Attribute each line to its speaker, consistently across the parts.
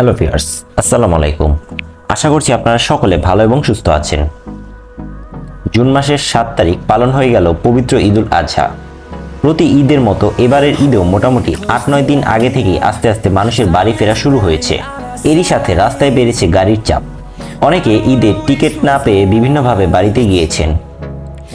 Speaker 1: Hello viewers আসসালামু আলাইকুম আশা করছি আপনারা সকলে ভালো এবং সুস্থ আছেন। জুন মাসের সাত তারিখ পালন হয়ে গেল পবিত্র ঈদুল আজহা প্রতি ঈদের মতো এবারের ঈদেও মোটামুটি আট নয় দিন আগে থেকেই আস্তে আস্তে মানুষের বাড়ি ফেরা শুরু হয়েছে। এরই সাথে রাস্তায় বেড়েছে গাড়ির চাপ। অনেকে ঈদের টিকিট না পেয়ে বিভিন্নভাবে বাড়িতে গিয়েছেন।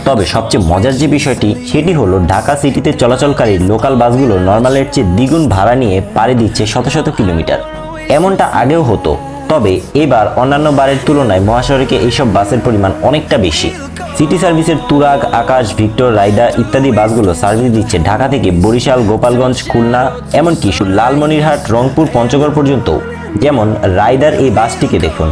Speaker 1: তবে সবচেয়ে মজার যে বিষয়টি, সেটি হলো ঢাকা সিটিতে চলাচলকারী লোকাল বাসগুলো নর্মালের চেয়ে দ্বিগুণ ভাড়া নিয়ে পাড়ি দিচ্ছে শত শত কিলোমিটার। এমনটা আগেও হতো তবে এবার অন্যান্য বারের তুলনায় মহাসড়কে এইসব বাসের পরিমাণ অনেকটা বেশি সিটি সার্ভিসের তুরাগ আকাশ ভিক্টর রাইডার ইত্যাদি বাসগুলো সার্ভিস দিচ্ছে ঢাকা থেকে বরিশাল গোপালগঞ্জ খুলনা এমনকি লালমনিরহাট রংপুর পঞ্চগড় পর্যন্ত যেমন রাইডার এই বাসটিকে দেখুন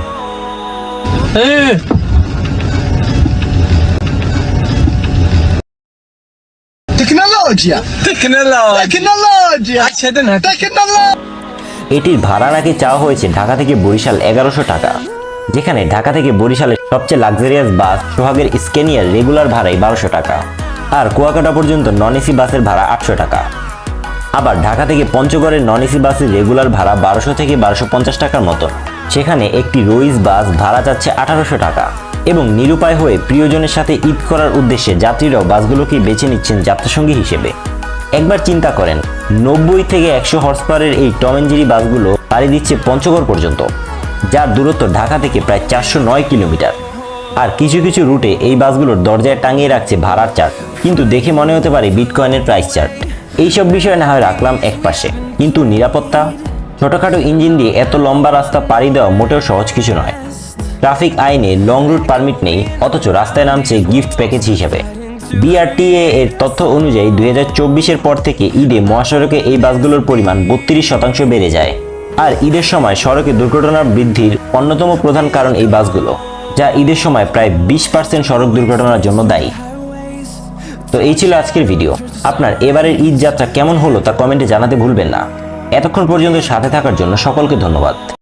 Speaker 2: Tecnologia!
Speaker 3: Tecnologia!
Speaker 2: Tecnologia!
Speaker 1: এটির ভাড়া নাকি চাওয়া হয়েছে ঢাকা থেকে বরিশাল এগারোশো টাকা, যেখানে ঢাকা থেকে বরিশালের সবচেয়ে লাক্সারিয়াস বাস সোহাগের স্কেনিয়ার রেগুলার ভাড়াই বারোশো টাকা আর কুয়াকাটা পর্যন্ত নন এসি বাসের ভাড়া আটশো টাকা। আবার ঢাকা থেকে পঞ্চগড়ের নন এসি বাসের রেগুলার ভাড়া বারোশো থেকে বারোশো পঞ্চাশ টাকার মতো, সেখানে একটি রইস বাস ভাড়া যাচ্ছে আঠারোশো টাকা এবং নিরুপায় হয়ে প্রিয়জনের সাথে ঈদ করার উদ্দেশ্যে যাত্রীরাও বাসগুলোকে বেছে নিচ্ছেন যাত্রাসঙ্গী হিসেবে। একবার চিন্তা করেন নব্বই থেকে একশো হর্স পাওয়ারের এই টম এন্ড জেরি বাসগুলো পাড়ি দিচ্ছে পঞ্চগড় পর্যন্ত, যার দূরত্ব ঢাকা থেকে প্রায় চারশো নয় কিলোমিটার। আর কিছু কিছু রুটে এই বাসগুলোর দরজায় টাঙিয়ে রাখছে ভাড়ার চার্ট কিন্তু দেখে মনে হতে পারে বিটকয়েনের প্রাইস চার্ট এইসব বিষয় না হয় রাখলাম এক পাশে কিন্তু নিরাপত্তা, ছোটখাটো ইঞ্জিন দিয়ে এত লম্বা রাস্তা পাড়ি দেওয়া মোটেও সহজ কিছু নয়। ট্রাফিক আইনে লং রুট পারমিট নেই, অথচ রাস্তায় নামছে গিফট প্যাকেজ হিসেবে। বিআরটিএ এর তথ্য অনুযায়ী দুই চব্বিশের পর থেকে ঈদে মহাসড়কে এই বাসগুলোর পরিমাণ বত্রিশ শতাংশ বেড়ে যায়। আর ঈদের সময় সড়কে দুর্ঘটনা বৃদ্ধির অন্যতম প্রধান কারণ এই বাসগুলো, যা ঈদের সময় প্রায় বিশ পার্সেন্ট সড়ক দুর্ঘটনার জন্য দায়ী। তো এই ছিল আজকের ভিডিও। আপনার এবারের ঈদ যাত্রা কেমন হলো তা কমেন্টে জানাতে ভুলবেন না। এতক্ষণ পর্যন্ত সাথে থাকার জন্য সকলকে ধন্যবাদ।